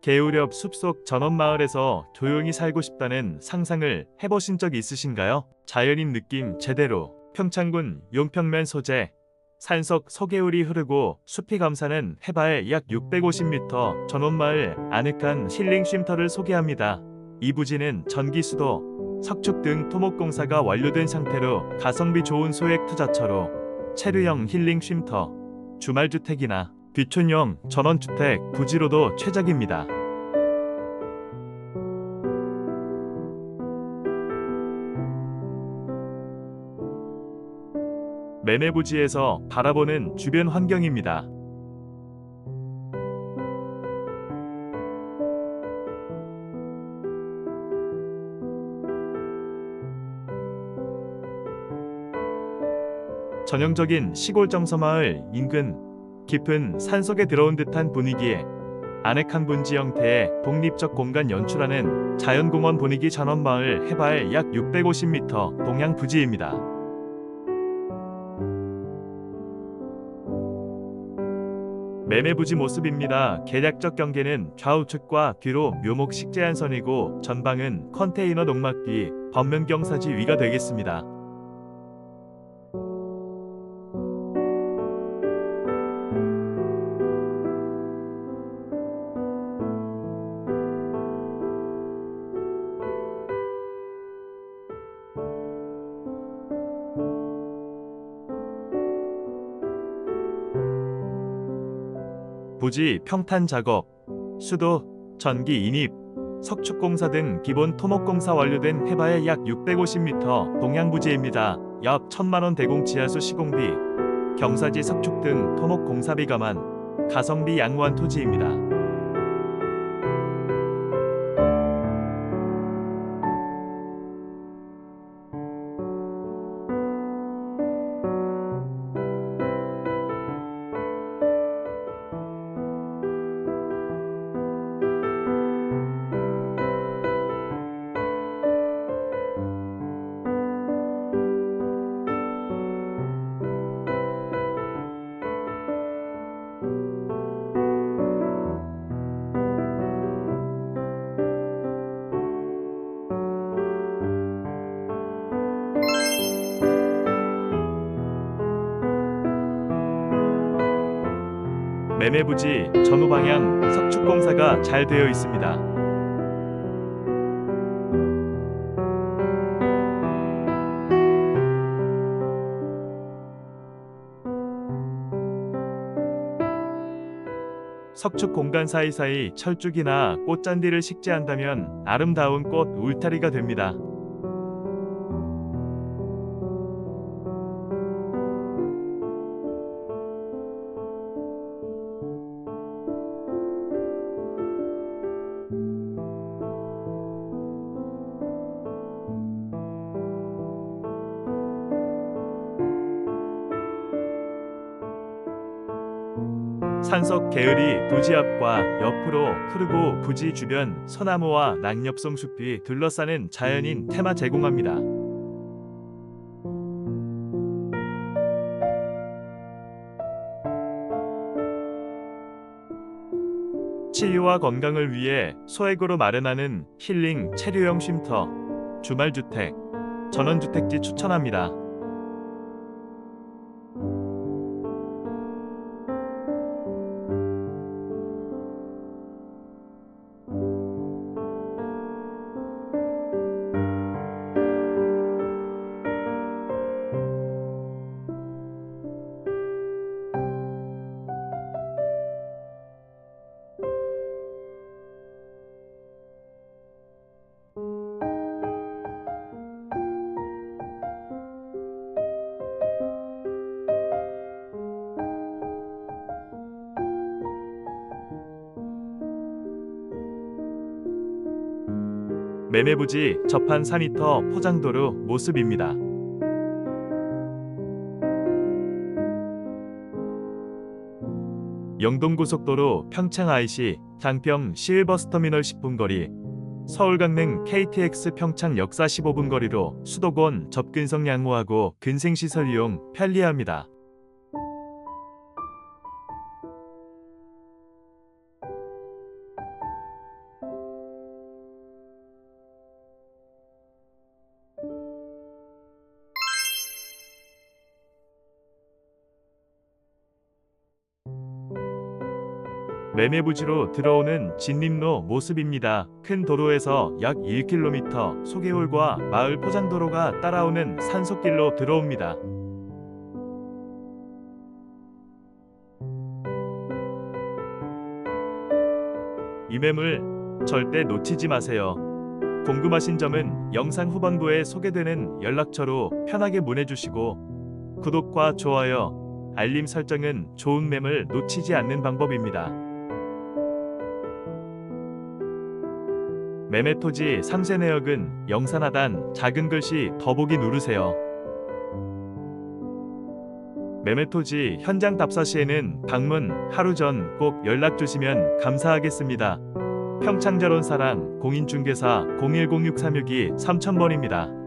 개울옆 숲속 전원마을에서 조용히 살고 싶다는 상상을 해보신 적 있으신가요? 자연인 느낌 제대로 평창군 용평면 소재 산속 소개울이 흐르고 숲이 감싸는 해발 약 650m 전원마을 아늑한 힐링 쉼터를 소개합니다. 이 부지는 전기 수도, 석축 등 토목공사가 완료된 상태로 가성비 좋은 소액 투자처로 체류형 힐링 쉼터, 주말주택이나 귀촌형 전원주택 부지로도 최적입니다. 매매 부지에서 바라보는 주변 환경입니다. 전형적인 시골 정서마을 인근 깊은 산속에 들어온 듯한 분위기에 아늑한 분지 형태의 독립적 공간 연출하는 자연공원 분위기 전원마을 해발 약 650m 동양 부지입니다. 매매 부지 모습입니다. 계략적 경계는 좌우측과 뒤로 묘목 식재한 선이고 전방은 컨테이너 농막 뒤 범면경사지 위가 되겠습니다. 부지 평탄 작업, 수도, 전기 인입, 석축공사 등 기본 토목공사 완료된 해발 약 650m 동양부지입니다. 약 1000만원 대공 지하수 시공비, 경사지 석축 등 토목공사비 감안, 가성비 양호한 토지입니다. 매매 부지 전후 방향 석축공사가 잘 되어 있습니다. 석축 공간 사이사이 철쭉이나 꽃잔디를 식재한다면 아름다운 꽃 울타리가 됩니다. 산속 개울이 부지 앞과 옆으로 흐르고 부지 주변 소나무와 낙엽송 숲이 둘러싸는 자연인 테마 제공합니다. 치유와 건강을 위해 소액으로 마련하는 힐링 체류형 쉼터, 주말주택, 전원주택지 추천합니다. 매매부지 접한 4m 포장도로 모습입니다. 영동고속도로 평창 IC 장평 실버스터미널 10분 거리 서울 강릉 KTX 평창 역사 15분 거리로 수도권 접근성 양호하고 근생시설 이용 편리합니다. 매매부지로 들어오는 진림로 모습입니다. 큰 도로에서 약 1km 소개홀과 마을 포장도로가 따라오는 산속길로 들어옵니다. 이 매물 절대 놓치지 마세요. 궁금하신 점은 영상 후반부에 소개되는 연락처로 편하게 문의주시고 구독과 좋아요, 알림 설정은 좋은 매물 놓치지 않는 방법입니다. 매매토지 상세 내역은 영상 하단 작은 글씨 더보기 누르세요. 매매토지 현장 답사 시에는 방문 하루 전 꼭 연락 주시면 감사하겠습니다. 평창저론사랑 공인중개사 0106362 3000번입니다.